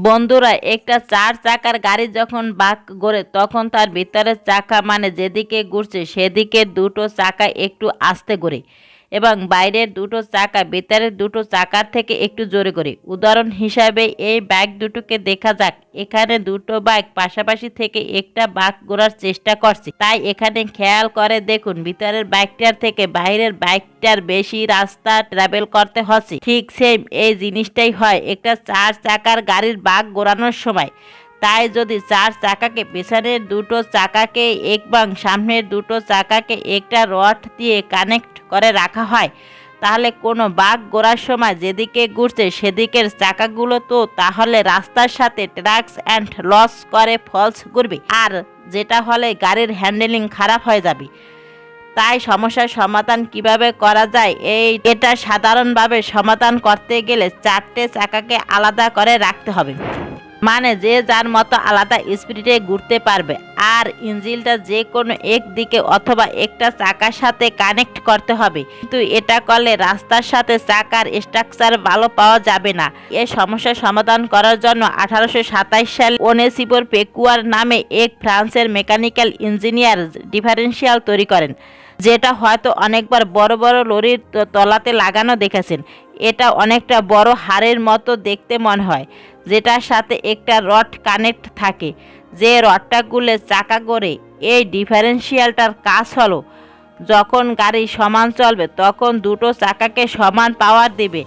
বন্ধুরা, একটা চার চাকার গাড়ি যখন বাক গড়ে তখন তার ভিতরের চাকা মানে যেদিকে ঘুরছে, সেদিকে দুটো চাকা একটু আস্তে ঘুরে এবং বাইরের দুটো চাকা, ভিতরের দুটো চাকার থেকে একটু জোরে করে। উদাহরণ হিসাবে, এই বাইক দুটোকে দেখা যাক। এখানে দুটো বাইক পাশাপাশি থেকে একটা বাঁক ঘোরার চেষ্টা করছে। তাই এখানে খেয়াল করে দেখুন, ভিতরের বাইকটার থেকে বাইরের বাইকটার বেশি রাস্তা ট্রাভেল করতে হচ্ছে। ঠিক সেম এই জিনিসটাই হয়। একটা চার চাকার গাড়ির বাঁক ঘোরানোর সময়। তাই যদি চার চাকাকে পেছনের দুটো চাকাকে এবং সামনের দুটো চাকাকে একটা রড দিয়ে কানেক্ট করে রাখা হয়, তাহলে কোনো বাঘ ঘোরার সময় যেদিকে ঘুরছে সেদিকের চাকাগুলো তো তাহলে রাস্তার সাথে ট্রাক্স অ্যান্ড লস করে ফলস ঘুরবে, আর যেটা হলে গাড়ির হ্যান্ডেলিং খারাপ হয়ে যাবে। তাই সমস্যার সমাধান কীভাবে করা যায়? এই, এটা সাধারণভাবে সমাধান করতে গেলে চারটে চাকাকে আলাদা করে রাখতে হবে। মানে যে যার মতো আলাদা স্পিডে ঘুরতে পারবে। আর ইঞ্জিলটা যে কোনো এক দিকে অথবা একটা চাকার সাথে কানেক্ট করতে হবে। কিন্তু এটা করলে রাস্তার সাথে চাকার স্ট্রাকচার ভালো পাওয়া যাবে না। এ সমস্যার সমাধান করার জন্য আঠারোশো সালে ওনেসিপোর পেকুয়ার নামে এক ফ্রান্সের মেকানিক্যাল ইঞ্জিনিয়ার ডিফারেন্সিয়াল তৈরি করেন। যেটা হয়তো অনেকবার বড় বড় লরির তলাতে লাগানো দেখেছেন। এটা অনেকটা বড় হারের মতো দেখতে মনে হয়, যেটার সাথে একটা রড কানেক্ট থাকে। যে রডটা গুলে চাকা করে এই ডিফারেন্সিয়ালটার কাজ হলো, যখন গাড়ি সমান চলবে, তখন দুটো চাকাকে সমান পাওয়ার দেবে,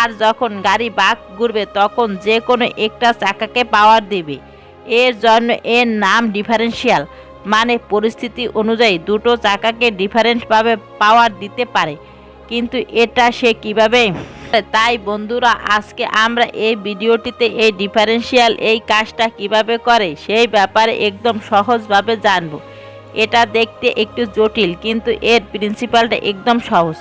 আর যখন গাড়ি বাঁক ঘুরবে, তখন যে কোনো একটা চাকাকে পাওয়ার দেবে। এর জন্য এর নাম ডিফারেন্সিয়াল মানে পরিস্থিতি অনুযায়ী দুটো চাকাকে ডিফারেন্টভাবে পাওয়ার দিতে পারে। কিন্তু এটা সে কীভাবে? তাই বন্ধুরা, আজকে আমরা এই ভিডিওটিতে এই ডিফারেন্সিয়াল এই কাজটা কীভাবে করে সেই ব্যাপারে একদম সহজভাবে জানব। এটা দেখতে একটু জটিল, কিন্তু এর প্রিন্সিপালটা একদম সহজ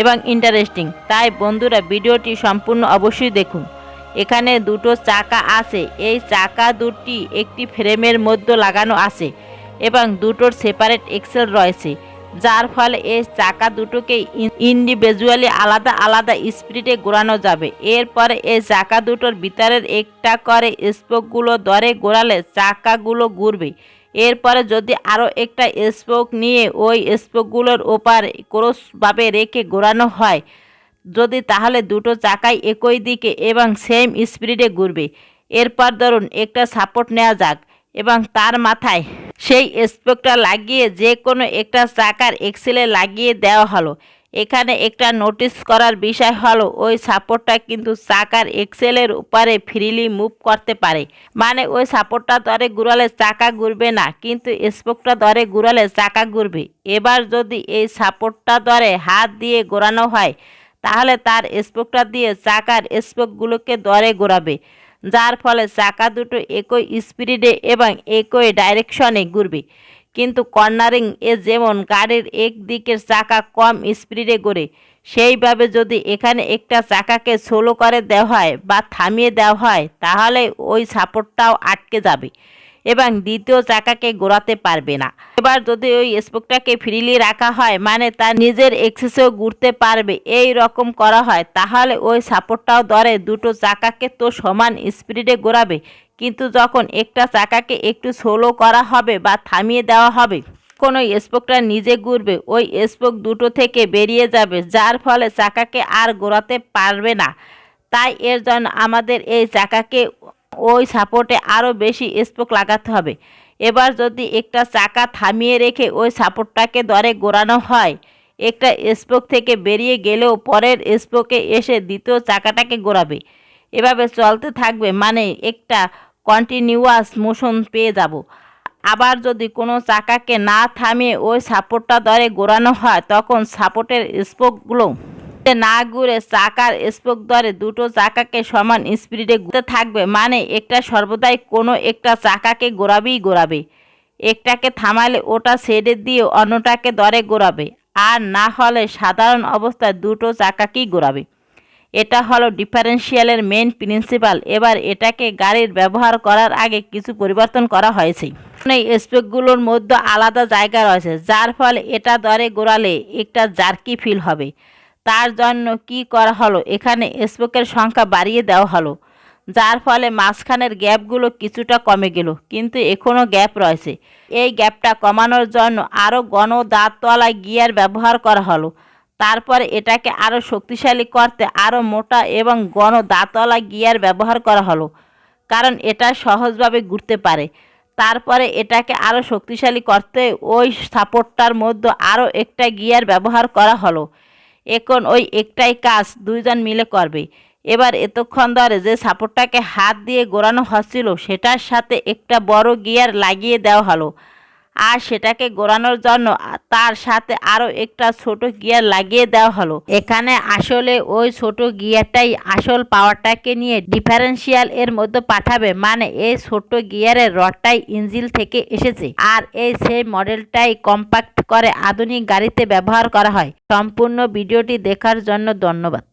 এবং ইন্টারেস্টিং তাই বন্ধুরা, ভিডিওটি সম্পূর্ণ অবশ্যই দেখুন। এখানে দুটো চাকা আছে। এই চাকা দুটি একটি ফ্রেমের মধ্যে লাগানো আছে এবং দুটোর সেপারেট এক্সেল রয়েছে। যার ফলে এই চাকা দুটোকে ইন্ডিভিজুয়ালি আলাদা আলাদা স্পিডে ঘোরানো যাবে। এরপরে এই চাকা দুটোর ভিতরের একটা করে স্পোকগুলো দরে ঘোরালে চাকাগুলো ঘুরবে। এরপরে যদি আরও একটা স্পোক নিয়ে ওই স্পোকগুলোর ওপার ক্রসভাবে রেখে ঘোরানো হয়, যদি তাহলে দুটো চাকাই একই দিকে এবং সেম স্পিডে ঘুরবে। এরপর ধরুন একটা সাপোর্ট নেওয়া যাক এবং তার মাথায় সেই স্পোকটা লাগিয়ে যে কোনো একটা চাকার এক্সেলে লাগিয়ে দেওয়া হলো। এখানে একটা নোটিস করার বিষয় হলো, ওই সাপোর্টটা কিন্তু চাকার এক্সেলের উপরে ফ্রিলি মুভ করতে পারে। মানে ওই সাপোর্টটা ধরে ঘুরালে চাকা ঘুরবে না, কিন্তু স্পোকটা ধরে ঘুরালে চাকা ঘুরবে। এবার যদি এই সাপোর্টটা ধরে হাত দিয়ে ঘোরানো হয়, তাহলে তার স্পোকটা দিয়ে চাকার স্পোকগুলোকে দরে ঘোরাবে। যার ফলে চাকা দুটো একই স্পিডে এবং একই ডাইরেকশনে ঘুরবে। কিন্তু কর্নারিং এ যেমন গাড়ির এক দিকের চাকা কম স্পিডে ঘুরে, সেইভাবে যদি এখানে একটা চাকাকে সোলো করে দেওয়া হয় বা থামিয়ে দেওয়া হয়, তাহলে ওই সাপোর্টটাও আটকে যাবে। এবং দ্বিতীয় চাকাকে ঘোরাতে পারবে না। এবার যদি ওই স্পোকটাকে ফ্রিলি রাখা হয় মানে তার নিজের এক্সেসেও ঘুরতে পারবে, এই রকম করা হয়, তাহলে ওই সাপোর্টটাও ধরে দুটো চাকাকে তো সমান স্পিডে ঘোরাবে কিন্তু যখন একটা চাকাকে একটু সোলো করা হবে বা থামিয়ে দেওয়া হবে কোনো স্পোকটা নিজে ঘুরবে, ওই স্পোক দুটো থেকে বেরিয়ে যাবে, যার ফলে চাকাকে আর ঘোরাতে পারবে না। তাই এর জন্য আমাদের এই চাকাকে ওই সাপোর্টে আরও বেশি স্পোক লাগাতে হবে। এবার যদি একটা চাকা থামিয়ে রেখে ওই সাপোর্টটাকে দরে ঘোরানো হয়, একটা স্পোক থেকে বেরিয়ে গেলেও পরের স্পোকে এসে দ্বিতীয় চাকাটাকে ঘোরাবে এভাবে চলতে থাকবে মানে একটা কন্টিনিউয়াস মোশন পেয়ে যাব। আবার যদি কোনো চাকাকে না থামিয়ে ওই সাপোর্টটা দরে ঘোরানো হয়, তখন সাপোর্টের স্পোকগুলো না ঘুরে চাকার স্পোক ধরে দুটো চাকাকে সমান স্পিডে ঘুরতে থাকবে। মানে একটা সর্বদাই কোনো একটা চাকাকে ঘোরাবেই ঘোরাবে। একটাকে থামালে ওটা ছেড়ে দিয়ে অন্যটাকে দরে ঘোরাবে। আর না হলে সাধারণ অবস্থায় দুটো চাকাকেই ঘোরাবে। এটা হলো ডিফারেন্সিয়ালের মেন প্রিন্সিপাল। এবার এটাকে গাড়ির ব্যবহার করার আগে কিছু পরিবর্তন করা হয়েছে। এই স্পেকগুলোর মধ্যে আলাদা জায়গা রয়েছে, যার ফলে এটা দরে ঘোরালে একটা জার্কি ফিল হবে। তার জন্য কি করা হলো? এখানে স্পোকের সংখ্যা বাড়িয়ে দেওয়া হলো। যার ফলে মাঝখানের গ্যাপগুলো কিছুটা কমে গেল, কিন্তু এখনও গ্যাপ রয়েছে। এই গ্যাপটা কমানোর জন্য আরও গণ দাঁতওয়ালা গিয়ার ব্যবহার করা হলো। তারপরে এটাকে আরও শক্তিশালী করতে আরও মোটা এবং গণ দাঁতওয়ালা গিয়ার ব্যবহার করা হলো, কারণ এটা সহজভাবে ঘুরতে পারে। তারপরে এটাকে আরও শক্তিশালী করতে ওই সাপোর্টটার মধ্যে আরও একটা গিয়ার ব্যবহার করা হলো। এখন ওই একটাই কাজ, দুইজন মিলে করবে। এবার এতক্ষণ ধরে যে সাপোর্টটাকে হাত দিয়ে গোড়ানো হচ্ছিল, সেটার সাথে একটা বড় গিয়ার লাগিয়ে দেওয়া হলো। আর সেটাকে গোড়ানোর জন্য তার সাথে আরও একটা ছোট গিয়ার লাগিয়ে দেওয়া হলো। এখানে আসলে ওই ছোট গিয়ারটাই আসল পাওয়ারটাকে নিয়ে ডিফারেন্সিয়াল এর মধ্যে পাঠাবে। মানে এই ছোট গিয়ারের রডটাই ইঞ্জিল থেকে এসেছে। আর এই সেই মডেলটাই কম্প্যাক্ট করে আধুনিক গাড়িতে ব্যবহার করা হয়। সম্পূর্ণ ভিডিওটি দেখার জন্য ধন্যবাদ।